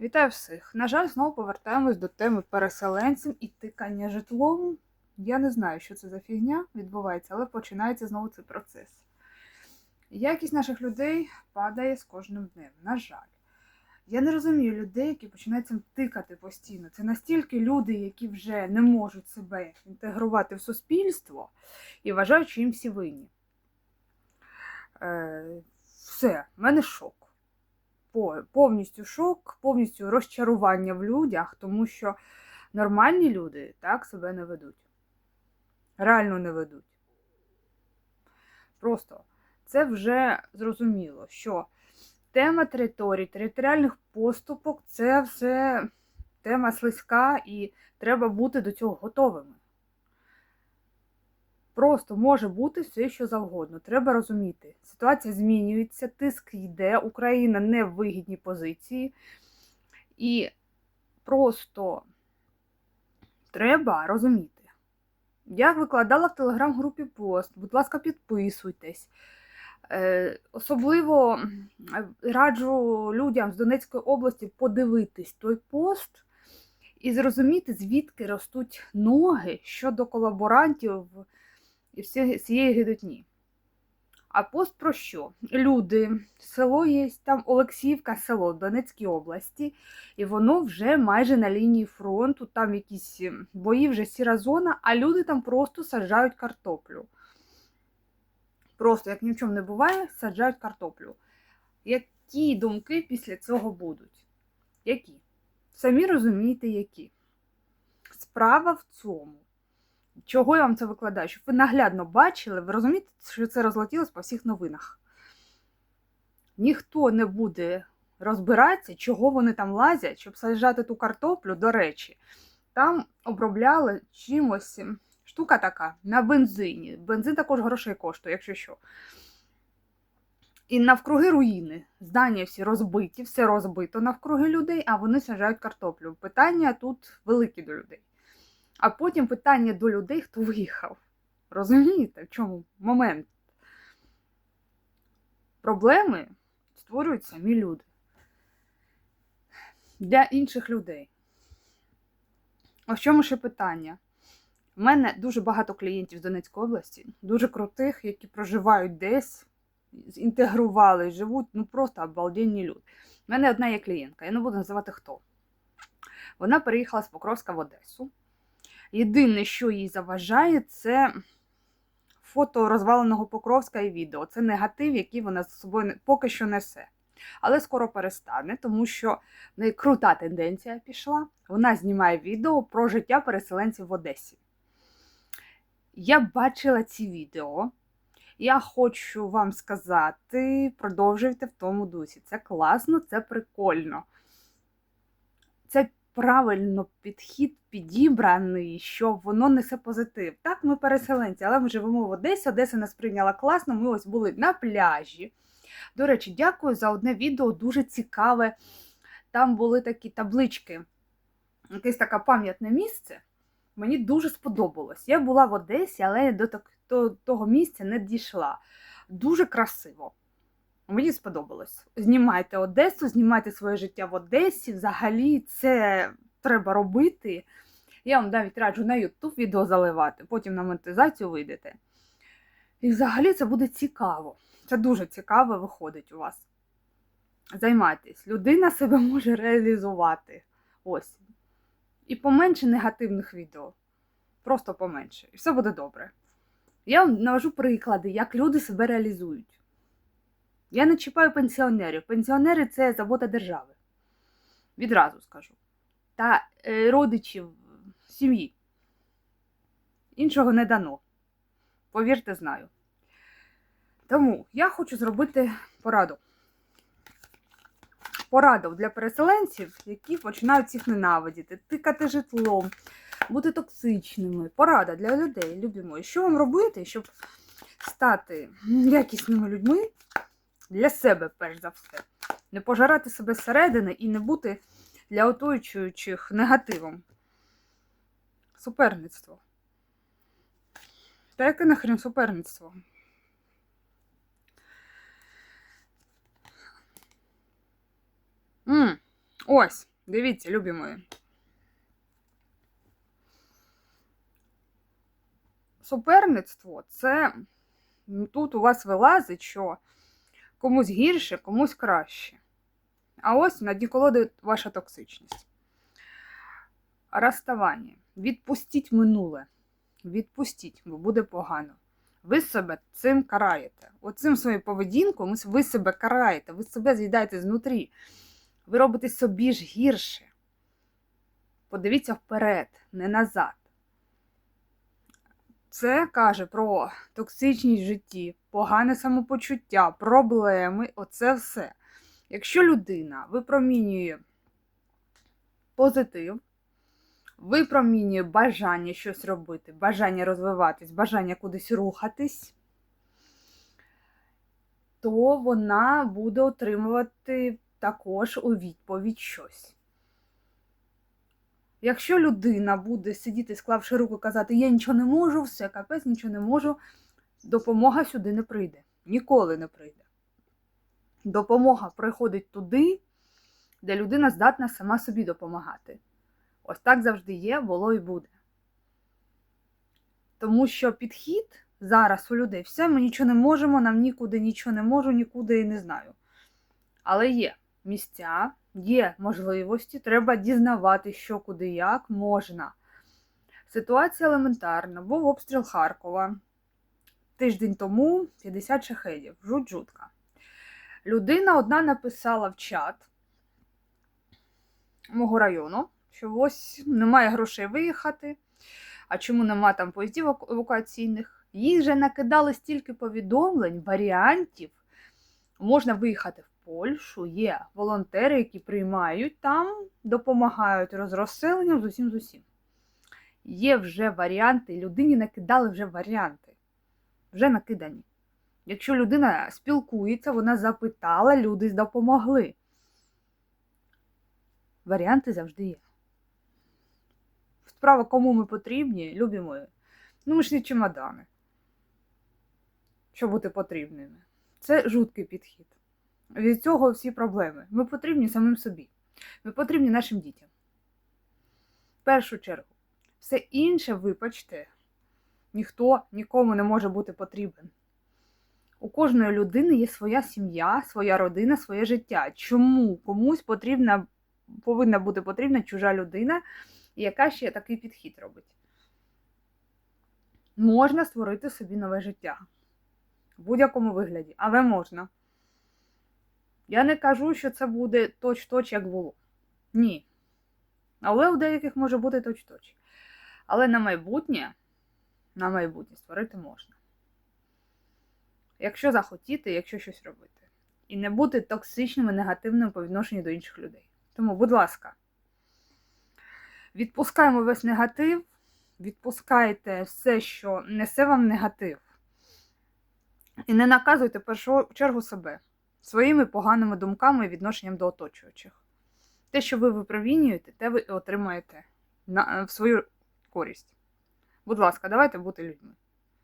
Вітаю всіх! На жаль, знову повертаємось до теми переселенців і тикання житлом. Я не знаю, що це за фігня відбувається, але починається знову цей процес. Якість наших людей падає з кожним днем. На жаль. Я не розумію людей, які починають цим тикати постійно. Це настільки люди, які вже не можуть себе інтегрувати в суспільство і вважають, що їм всі винні. Е, все, в мене шок повністю шок, повністю розчарування в людях, тому що нормальні люди так себе не ведуть. Реально не ведуть. Просто це вже зрозуміло, що тема територій, територіальних поступок це все тема слизька і треба бути до цього готовими. Просто може бути все, що завгодно. Треба розуміти. Ситуація змінюється, тиск йде, Україна не в вигідній позиції. І просто треба розуміти. Я викладала в телеграм-групі пост. Будь ласка, підписуйтесь. Е, Особливо раджу людям з Донецької області подивитись той пост і зрозуміти, звідки ростуть ноги щодо колаборантів і всі- всієї гидотні. А пост про що? Люди, село є, там Олексіївка, село Донецькій області, і воно вже майже на лінії фронту, там якісь ем, бої, вже сіра зона, а люди там просто саджають картоплю. Просто, як ні в чому не буває, саджають картоплю. Які думки після цього будуть? Які? Самі розумієте, які. Справа в цьому. Чого я вам це викладаю? Щоб ви наглядно бачили, ви розумієте, що це розлетілось по всіх новинах. Ніхто не буде розбиратися, чого вони там лазять, щоб саджати ту картоплю, до речі, там обробляли чимось. Штука така на бензині. Бензин також грошей коштує, якщо що. І навкруги руїни. Здання всі розбиті, все розбито навкруги людей, а вони саджають картоплю. Питання тут великі до людей. А потім питання до людей, хто виїхав. Розумієте, в чому момент? Проблеми створюють самі люди. Для інших людей. А в чому ще питання? У мене дуже багато клієнтів з Донецької області, дуже крутих, які проживають десь, інтегрували, живуть, ну просто обалденні люди. У мене одна є клієнтка, я не буду називати хто. Вона переїхала з Покровська в Одесу. Єдине, що їй заважає, це фото розваленого Покровська і відео. Це негатив, який вона з собою поки що несе. Але скоро перестане, тому що крута тенденція пішла. Вона знімає відео про життя переселенців в Одесі. Я бачила ці відео. Я хочу вам сказати, продовжуйте в тому дусі. Це класно, це прикольно. Це правильно підхід підібраний, що воно несе позитив. Так, ми переселенці, але ми живемо в Одесі. Одеса нас прийняла класно. Ми ось були на пляжі. До речі, дякую за одне відео, дуже цікаве. Там були такі таблички, якесь таке пам'ятне місце. Мені дуже сподобалось. Я була в Одесі, але до, того місця не дійшла. Дуже красиво. Мені сподобалось. Знімайте Одесу, знімайте своє життя в Одесі. Взагалі це треба робити. Я вам навіть раджу на YouTube відео заливати, потім на монетизацію вийдете. І взагалі це буде цікаво. Це дуже цікаво виходить у вас. Займайтесь. Людина себе може реалізувати. Ось. І поменше негативних відео. Просто поменше. І все буде добре. Я вам навожу приклади, як люди себе реалізують. Я не чіпаю пенсіонерів. Пенсіонери це забота держави. Відразу скажу. Та е, родичів сім'ї. Іншого не дано. Повірте, знаю. Тому я хочу зробити пораду. Пораду для переселенців, які починають всіх ненавидіти, тикати житлом, бути токсичними. Порада для людей, любі мої. Що вам робити, щоб стати якісними людьми для себе, перш за все. Не пожирати себе зсередини і не бути для оточуючих негативом. Суперництво. Та яке нахрен суперництво? М, Ось, дивіться, любі мої. Суперництво це тут у вас вилазить, що комусь гірше, комусь краще. А ось на дні колоди ваша токсичність. Розставання. Відпустіть минуле. Відпустіть, бо буде погано. Ви себе цим караєте. Оцим своєю поведінкою ви себе караєте, ви себе з'їдаєте знутрі. Ви робите собі ж гірше. Подивіться вперед, не назад. Це каже про токсичність в житті, погане самопочуття, проблеми оце все. Якщо людина випромінює позитив, випромінює бажання щось робити, бажання розвиватись, бажання кудись рухатись, то вона буде отримувати також у відповідь щось. Якщо людина буде сидіти, склавши руку, казати, я нічого не можу, все, капець, нічого не можу, допомога сюди не прийде. Ніколи не прийде. Допомога приходить туди, де людина здатна сама собі допомагати. Ось так завжди є, було і буде. Тому що підхід зараз у людей все, ми нічого не можемо, нам нікуди нічого не можу, нікуди і не знаю. Але є місця, є можливості, треба дізнавати, що куди як можна. Ситуація елементарна. Був обстріл Харкова. Тиждень тому 50 шахедів. Жуть жутка. Людина одна написала в чат мого району, що ось немає грошей виїхати. А чому нема там поїздів евакуаційних? Їх вже накидали стільки повідомлень, варіантів. Можна виїхати в Польщу, є волонтери, які приймають там, допомагають розрозселенням з усім з усім. Є вже варіанти, людині накидали вже варіанти. Вже накидані. Якщо людина спілкується, вона запитала, люди допомогли. Варіанти завжди є. Справа, кому ми потрібні, любі мої. Ну, ми ж не чемодани, щоб бути потрібними. Це жуткий підхід. Від цього всі проблеми. Ми потрібні самим собі. Ми потрібні нашим дітям. В першу чергу, все інше, вибачте, ніхто нікому не може бути потрібен. У кожної людини є своя сім'я, своя родина, своє життя. Чому комусь потрібна, повинна бути потрібна чужа людина, яка ще такий підхід робить? Можна створити собі нове життя в будь-якому вигляді, але можна. Я не кажу, що це буде точ-точ, як було. Ні. Але у деяких може бути точ-точ. Але на майбутнє, на майбутнє створити можна. Якщо захотіти, якщо щось робити. І не бути токсичним і негативним по відношенню до інших людей. Тому, будь ласка, відпускаємо весь негатив, відпускайте все, що несе вам негатив. І не наказуйте в першу чергу себе своїми поганими думками і відношенням до оточуючих. Те, що ви випромінюєте, те ви отримаєте на, в свою користь. Будь ласка, давайте бути людьми.